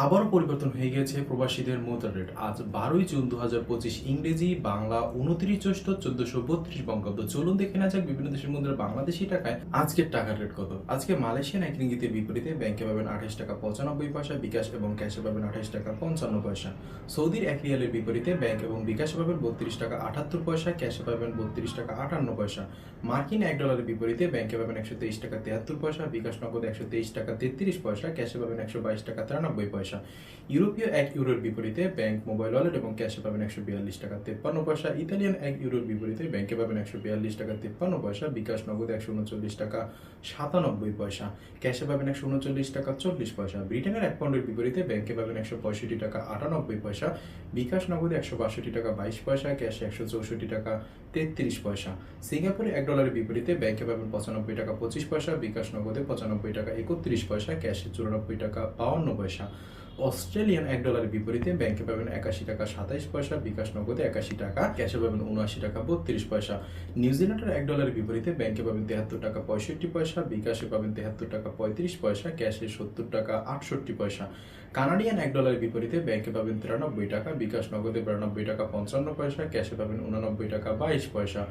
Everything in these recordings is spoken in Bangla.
আবারও পরিবর্তন হয়ে গেছে প্রবাসীদের মুদ্রা রেট। আজ বারোই জুন দু হাজার পঁচিশ ইংরেজি, বাংলা উনত্রিশ জ্যৈষ্ঠ চোদ্দশো বত্রিশ বঙ্গাব্দ। চলুন দেখে না যাক বিভিন্ন দেশের মুদ্রা বাংলাদেশি টাকায় আজকের টাকার রেট কত। আজকে মালয়েশিয়ান এক রিঙ্গিতের বিপরীতে ব্যাংকে পাবেন আঠাশ টাকা পঁচানব্বই পয়সা, বিকাশ এবং ক্যাশে পাবেন আঠাশ টাকা পঞ্চান্ন পয়সা। সৌদির এক রিয়ালের বিপরীতে ব্যাংক এবং বিকাশে পাবেন বত্রিশ টাকা আটাত্তর পয়সা, ক্যাশে পাবেন বত্রিশ টাকা আটান্ন পয়সা। মার্কিন এক ডলারের বিপরীতে ব্যাংকে পাবেন একশো তেইশ টাকা তিয়াত্তর পয়সা, বিকাশ নগদ একশো তেইশ টাকা তেত্রিশ পয়সা, ক্যাশে পাবেন একশো বাইশ টাকা তিরানব্বই পয়সা। ইউরোপীয় এক ইউরোর বিপরীতে ব্যাংক মোবাইল ওয়ালেট এবং ক্যাশে পাবেন একশো বিয়াল্লিশ টাকা তেপ্পান্ন পয়সা। ইতালিয়ান এক ইউরোর বিপরীতে ব্যাংকে পাবেন একশো বিয়াল্লিশ টাকা তেপ্পান্ন পয়সা। বিকাশ নগদ একশো উনচল্লিশ টাকা সাতানব্বই পয়সা। ক্যাশে পাবেন একশো উনচল্লিশ টাকা চল্লিশ পয়সা। ব্রিটেনের এক পাউন্ডের বিপরীতে ব্যাংকে পাবেন একশো পঁয়ষট্টি টাকা আটানব্বই পয়সা। বিকাশ নগদে একশো বাষট্টি টাকা বাইশ পয়সা, ক্যাশে একশো চৌষট্টি টাকা তেত্রিশ পয়সা। সিঙ্গাপুরে এক ডলারের বিপরীতে ব্যাংকে পাবেন পঁচানব্বই টাকা পঁচিশ পয়সা। বিকাশ নগদে পঁচানব্বই টাকা একত্রিশ পয়সা, ক্যাশে চুরানব্বই টাকা বাউন্ন পয়সা। অস্ট্রেলিয়ান এক ডলারের বিপরীতে ব্যাংকে পাবেন একাশি টাকা সাতাইশ পয়সা, বিকাশ নগদে একাশি টাকা, ক্যাশে পাবেন উনআশি টাকা বত্রিশ পয়সা। নিউজিল্যান্ডের এক ডলারের বিপরীতে ব্যাংকে পাবেন তেহাত্তর টাকা পঁয়ষট্টি পয়সা, বিকাশে পাবেন তেহাত্তর টাকা পঁয়ত্রিশ পয়সা, ক্যাশে সত্তর টাকা আটষট্টি পয়সা। কানাডিয়ান এক ডলারের বিপরীতে ব্যাংকে পাবেন তিরানব্বই টাকা, বিকাশ নগদে বিরানব্বই টাকা পঞ্চান্ন পয়সা, ক্যাশে পাবেন উনানব্বই টাকা বাইশ পয়সা।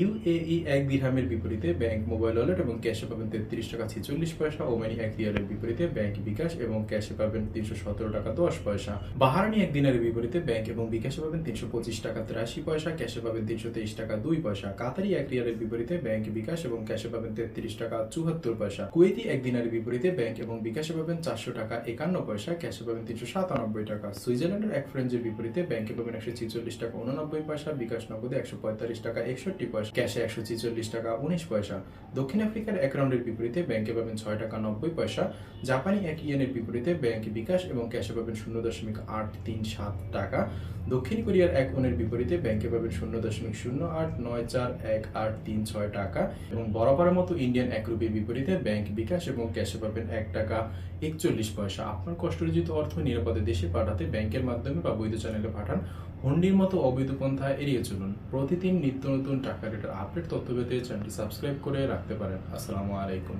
ইউএই এক দিরহামের বিপরীতে ব্যাংক মোবাইল ওয়ালেট এবং ক্যাশে পাবেন তেত্রিশ টাকা ছেচল্লিশ পয়সা, ওমানি এক রিয়ালের বিপরীতে ব্যাংক বিকাশ এবং ক্যাশে পাবেন তিনশো সতেরো টাকা দশ পয়সা। বাহারানি এক দিনের বিপরীতে ব্যাংক এবং বিকাশে পাবেন তিনশো পঁচিশ টাকা তিরাশি পয়সা, ক্যাশে পাবেন তিনশো তেইশ টাকা দুই পয়সা। কাতারি এক রিয়ালের বিপরীতে ব্যাংক বিকাশ এবং ক্যাশে পাবেন তেত্রিশ টাকা চুয়াত্তর পয়সা। কুয়েতি এক দিনের বিপরীতে ব্যাংক এবং বিকাশে পাবেন চারশো টাকা একান্ন পয়সা, ক্যাশে পাবেন তিনশো সাতানব্বই টাকা। সুইজারল্যান্ডের এক ফ্রেঞ্জের বিপরীতে ব্যাংকে পাবেন একশো ছিচল্লিশ টাকা উননব্বই পয়সা, বিকাশ নগদে একশো পঁয়তাল্লিশ টাকা একষট্টি পয়সা। ক্যাশে একশো ছিচল্লিশ টাকা, উনিশ পয়সা। দক্ষিণ আফ্রিকার এক রাউন্ডের বিপরীতে ব্যাংকে পাবেন ছয় টাকা নব্বই পয়সা। জাপানি এক ইয়েনের বিপরীতে ব্যাংক বিকাশ এবং ক্যাশে পাবেন শূন্য দশমিক আট তিন সাত টাকা। দক্ষিণ কোরিয়ার এক ওনের বিপরীতে ব্যাংকে পাবেন শূন্য দশমিক শূন্য আট নয় চার এক আট তিন ছয় টাকা এবং বরাবরের মতো ইন্ডিয়ান এক রুপির বিপরীতে ব্যাংক বিকাশ এবং ক্যাশে পাবেন এক টাকা একচল্লিশ পয়সা। আপনার কষ্টরজিত অর্থ নিরাপদে দেশে পাঠাতে ব্যাংকের মাধ্যমে বা বৈধ চ্যানেলে পাঠান। হুন্ডির মতো অবৈধ পন্থা এড়িয়ে চলুন। প্রতিদিন নিত্য নতুন টাকা রেটের আপডেট তথ্য পেতে চ্যানেলটি সাবস্ক্রাইব করে রাখতে পারেন। আসসালামু আলাইকুম।